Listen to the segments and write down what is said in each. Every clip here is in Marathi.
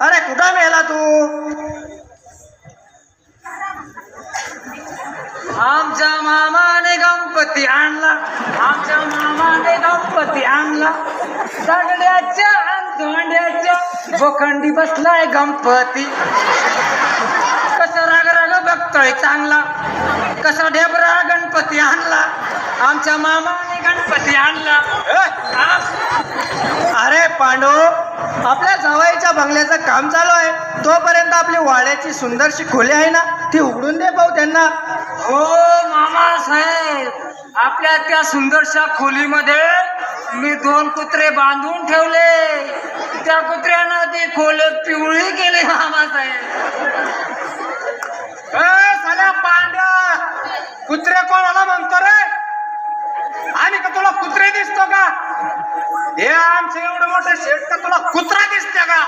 अरे कुठं मेला तू? आमच्या मामाने गणपती आणला. आमच्या मामाने गणपती आणला. दगड्याच्या आणि धोंड्याच्या बोखंडी बसलाय गणपती. कसं राग राग बघतोय चांगला. कसा ढेबरा गणपती आणला. आमच्या मामाने गणपती आणला. अरे पांडू आपल्या जवाईच्या बंगल्याचं काम चालू आहे. तोपर्यंत आपली वाड्याची सुंदरशी खोली आहे ना ती उघडून दे भाऊ त्यांना. हो मामा साहेब. आपल्या त्या सुंदरशा खोलीमध्ये मी दोन कुत्रे बांधून ठेवले. त्या कुत्र्यानं ते खोल पिवळी केले मामा साहेब. पांड्या कुत्रे कोणाला म्हणतो रे आणि का तुला कुत्रे दिसतो का हे आमचं एवढं मोठं शेट का? तुला कुत्रा दिसते का?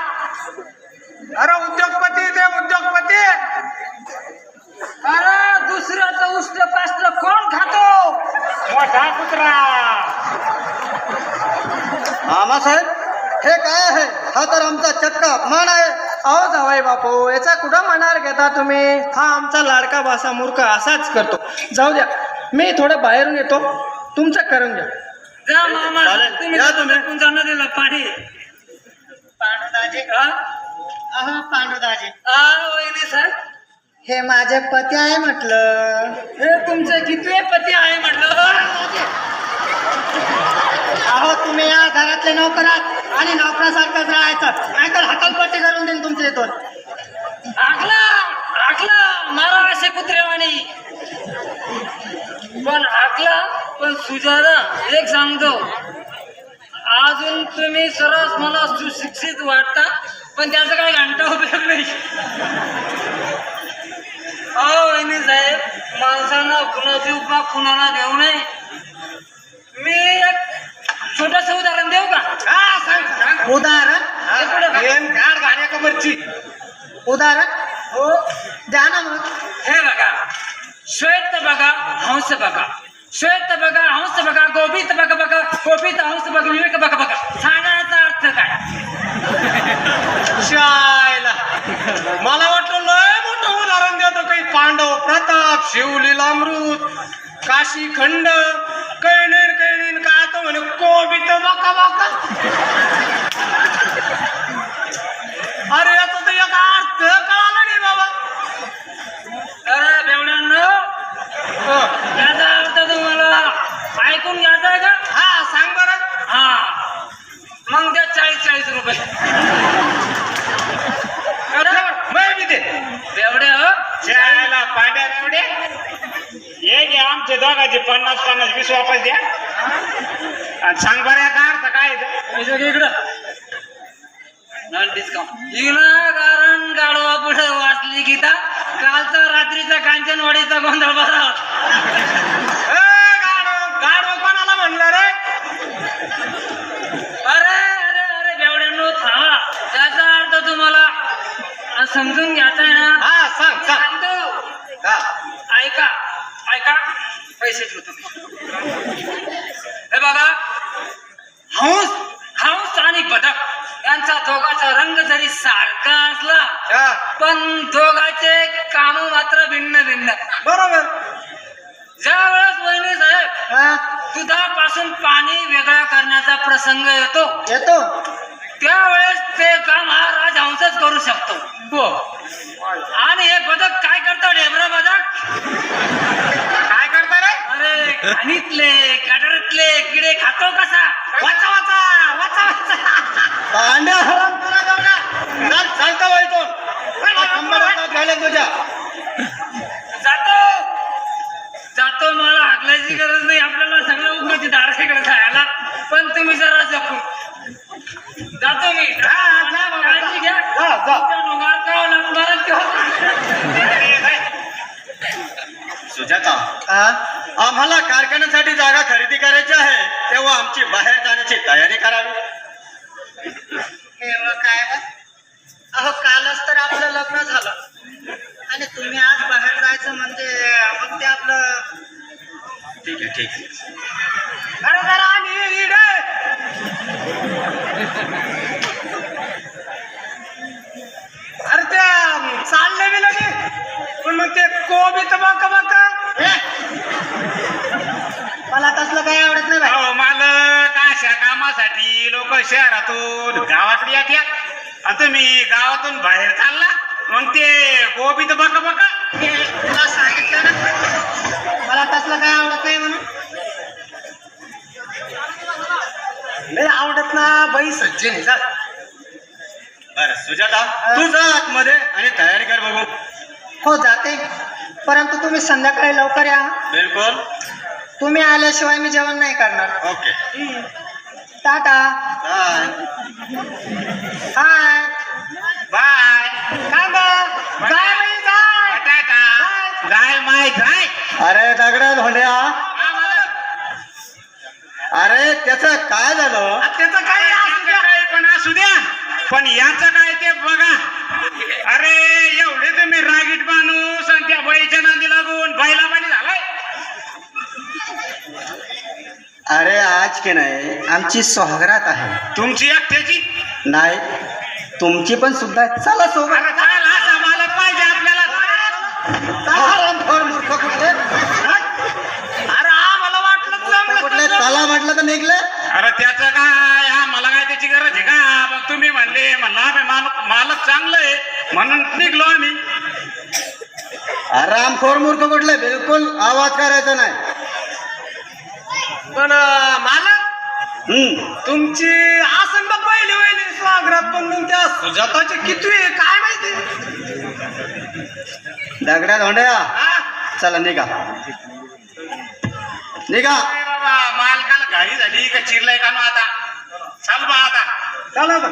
अरे उद्योगपती ते उद्योगपती. अरे दुसऱ्याचं उष्ट पाष्ट कोण खातो? मोठा कुत्रा. मामासाहेब हे काय आहे? हा तर आमचा चक्क अपमान आहे. अहो जावाई बापू याचा कुठं मनावर घेता तुम्ही? हा आमचा लाडका भाषा मूर्ख असाच करतो. जाऊ द्या मी थोडं बाहेरून येतो. तुमचं करून घ्या. जा मामा चालेल. तुम्ही या तुम्ही. नदीला पाणी पांडुदाजी. हा? अहो पांडुदाजी. आ, वहिनी साहेब. हे माझे पती आहे म्हटलं. हे तुमचे किती पती आहे म्हटलं अहो तुम्ही या घरातले नोकर आहात आणि नोकरासारखंच राहायचं. नाहीतर हकालपट्टी करून देईन तुमच्या इथून आखला आखला मारा असे कुत्रेवाणी. पण आखला पण सुजारा एक सांगतो. अजून तुम्ही सरस मला सुशिक्षित वाटता पण त्याचा काही घंटा उपयोग नाही. अहो वहिनी साहेब माणसानं कुणाची उपमा कुणाला देऊ नये? मी एक छोटस उदाहरण देऊ का? हा, सांग, सांग. उदाहरण? हे गाण्या कबरची उदाहरण? हो. द्या ना मग. हे बघा. श्वेत बघा हंस बघा. श्वेत बघा हंस बघा गोबीत बघ बघा गोबीत हंस बघा विवेक बघा बघा. सांगायचा अर्थ काय? शायला. मला वाटलं लय मोठं उदाहरण देतो काही पांडव प्रताप शिवलीलामृत काशी खंड कैनेन कैनेन काय तो म्हणे कोबित बका बका अरे याचा तर एक अर्थ कळाला नाही बाबा अरे बेवड्यांनो हो. याचा अर्थ तुम्हाला ऐकून घ्यायचा आहे का हा सांग बरं हा मग द्या चाळीस चाळीस रुपये अरे मै बी दे बेवड्या हो शाळेला पांड्या एवढे? ये घे आमचे दोघांचे पन्नास पन्नास वीस वापस द्या. आणि सांग बरं याचा अर्थ काय आहे इकडं. डिस्काउंट इकडं कारण गाडवा पुढे वाचली गीता. कालचा रात्रीचा कांचनवाडीचा गोंधळ बरा गाढव कोणाला म्हणलं रे? अरे अरे अरे बेवड्यांनो थांबा. त्याचा अर्थ तुम्हाला समजून घ्यायचा आहे ना हा सांग सांग सांगतो हा. ऐका ऐका पैसे ठेवतो हे बघा हंस हंस आणि बदक यांचा दोघाचा रंग जरी सारखा असला पण दोघाचे काम मात्र भिन्न भिन्न. बरोबर. ज्या वेळेस वहिनी साहेब दुधापासून पाणी वेगळा करण्याचा प्रसंग येतो येतो. त्यावेळेस ते काम हा राजहंसच करू शकतो. आणि हे बदक काय करतो ढेबरा बदक काय करता रे? अरे खाणीतले गटारातले किडे खातो कसा? आम्हाला कारखान्यासाठी जागा खरेदी करायची आहे तेव्हा आमची बाहेर जाण्याची तयारी करावी. काय अहो कालच तर आपलं लग्न झालं. आणि तुम्ही आज बाहेर जायचं म्हणजे मग ते आपलं ठीक आहे ठीक अरे त्या चालले मी लगे पण मग ते कोबी तबाका बाका मला तसलं काही आवडत नाही हो अहो मालक अशा कामासाठी लोक शहरातून गावात येत्या. आणि तुम्ही गावातून बाहेर चालला मग ते गोपी तर बघा. बघा तुला सांगितलं ना? मला तसलं काही आवडत नाही म्हणून. नाही आवडत ना बाई सज्जन जा बर सुजाता तू जा आतमध्ये आणि तयारी कर बघू. हो जाते. परंतु तुम्ही संध्याकाळी लवकर या. बिलकुल. तुम्ही आल्याशिवाय मी जेवण नाही करणार. Okay. Tata. Bye. Hi. Bye. काय? जाय बाई, जाय. बटाटा. जाय. माय जाय. अरे दगडा धोंड्या. हा. अरे त्याचं काय झालं? त्याचं काही असू द्या. काही पण असू द्या पण याचं काय ते बघा अरे एवढे तुम्ही रागीट माणूस आणि त्या बाईच्या नांदी लागून बाईला पाणी झालाय की नाही आमची सोहरात आहे. तुमची एकट्याची? नाही तुमची पण सुद्धा आहे. चला सोबत. अरे काय मालक पाहिजे आपल्याला. मूर्ख कुठले अरे आम्हाला वाटलं जमलं कुठले? तर चला म्हटलं तर निघले. अरे त्याचं काय? हा मला काय त्याची गरज आहे का? मग तुम्ही म्हणले म्हणला आम्ही मालक मालक चांगलं आहे. म्हणून निघलो आम्ही. रामखोर मूर्ख कुठले? बिलकुल आवाज करायचा नाही. पण अं, तुमची आसन बा पहिले वेळे स्वागत पण तुमच्या त्या सुजाताचे किती काय माहिती? दगड्या धोंड्या. चला निघा. निघा. बाबा मालकाला घाई झाली का चिरलाय का आता? चल बा आता. चला बा.